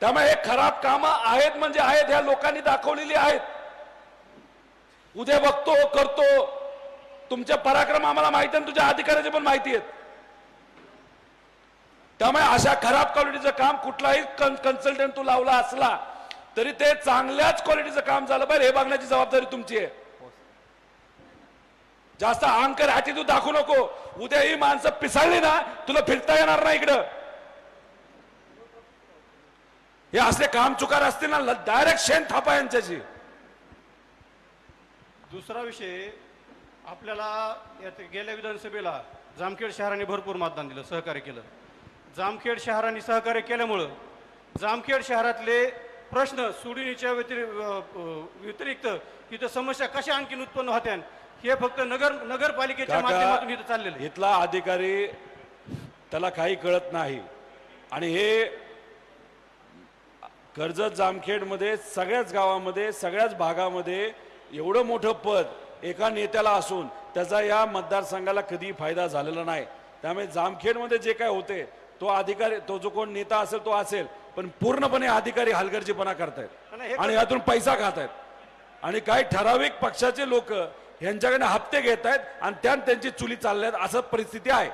त्यामुळे हे खराब कामं आहेत म्हणजे आहेत ह्या लोकांनी दाखवलेली आहेत. उद्या बघतो करतो. तुमचे पराक्रम आम्हाला माहिती आहे आणि तुझ्या अधिकाऱ्याचे पण माहिती आहेत. त्यामुळे अशा खराब क्वालिटीचं काम कुठलाही कन्सल्टंट तू लावला असला तरी ते चांगल्याच क्वालिटीचं काम झालं पाहिजे हे बघण्याची जबाबदारी तुमची आहे. जास्त अहंकार ॲटिट्यूड दाखवू नको. उद्या ही माणसं पिसाळली ना तुला फिरता येणार नाही इकडं. हे असले काम चुकार असतील ना डायरेक्ट शेण थापा यांच्याशी. दुसरा विषय आपल्याला यात गेल्या विधानसभेला जामखेड शहराने भरपूर मतदान दिलं सहकार्य केलं. जामखेड शहराने सहकार्य केल्यामुळं जामखेड शहरातले प्रश्न सोडवणीच्या व्यतिरि व्यतिरिक्त इथं समस्या कशा आणखीन उत्पन्न होत्या हे फक्त नगर नगरपालिकेच्या माध्यमातून इथं चाललेलं इथला अधिकारी त्याला काही कळत नाही. आणि हे कर्जत जामखेडमध्ये सगळ्याच गावामध्ये सगळ्याच भागामध्ये एवढं मोठं पद एका नेत्याला असून त्याचा या मतदारसंघाला कधी फायदा झालेला नाही. त्यामुळे जामखेडमध्ये जे काय होते तो अधिकारी तो जो कोण नेता असेल तो असेल पण पूर्णपणे अधिकारी हलगर्जीपणा करतायत. आणि यातून पैसा खातायत. आणि काही ठराविक पक्षाचे लोक यांच्याकडे हप्ते घेत आहेत आणि त्यात त्यांची चुली चालल्यात असं परिस्थिती आहे.